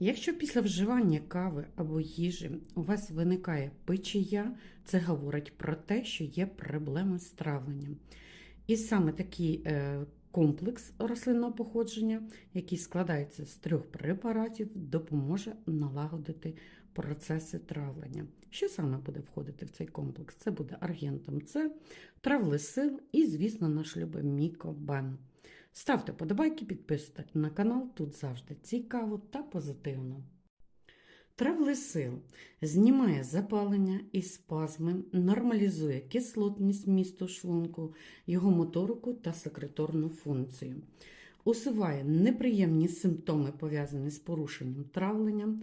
Якщо після вживання кави або їжі у вас виникає печія, це говорить про те, що є проблеми з травленням. І саме такий е, комплекс рослинного походження, який складається з трьох препаратів, допоможе налагодити процеси травлення. Що саме буде входити в цей комплекс? Це буде аргентом С, травлесил і, звісно, наш любий мікобен. Ставте подобайки, підписуйтесь на канал, тут завжди цікаво та позитивно. Травлесил знімає запалення і спазми, нормалізує кислотність місту шлунку, його моторику та секреторну функцію, усуває неприємні симптоми, пов'язані з порушенням травлення,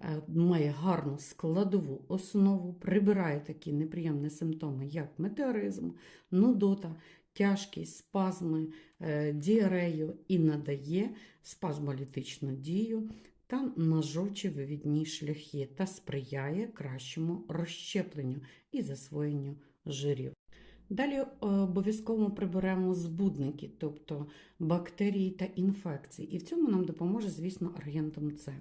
е, має гарну складову основу, прибирає такі неприємні симптоми, як метеоризм, нудота, тяжкість, спазми, е, діарею і надає спазмолітичну дію та нажовчі вивідні шляхи та сприяє кращому розщепленню і засвоєнню жирів. Далі е, обов'язково приберемо збудники, тобто бактерії та інфекції. І в цьому нам допоможе, звісно, аргентом С.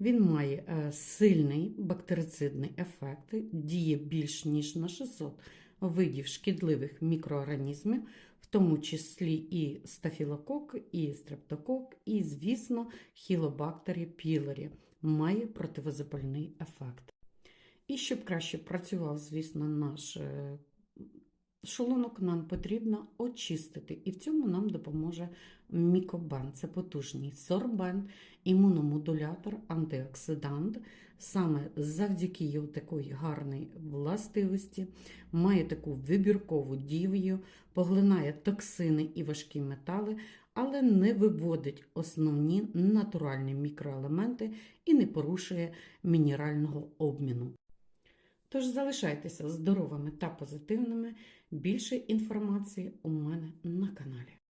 Він має е, сильний бактерицидний ефект, діє більш ніж на 600 видів шкідливих мікроорганізмів, в тому числі і стафілокок, і стрептокок, і, звісно, хілобактері пілорі. Має противозапальний ефект. І щоб краще працював, звісно, наш шлунок, нам потрібно очистити. І в цьому нам допоможе мікобен. Це потужний сорбен, імуномодулятор, антиоксидант. Саме завдяки його такої гарної властивості, має таку вибіркову дію, поглинає токсини і важкі метали, але не виводить основні натуральні мікроелементи і не порушує мінерального обміну. Тож залишайтеся здоровими та позитивними. Більше інформації у мене на каналі.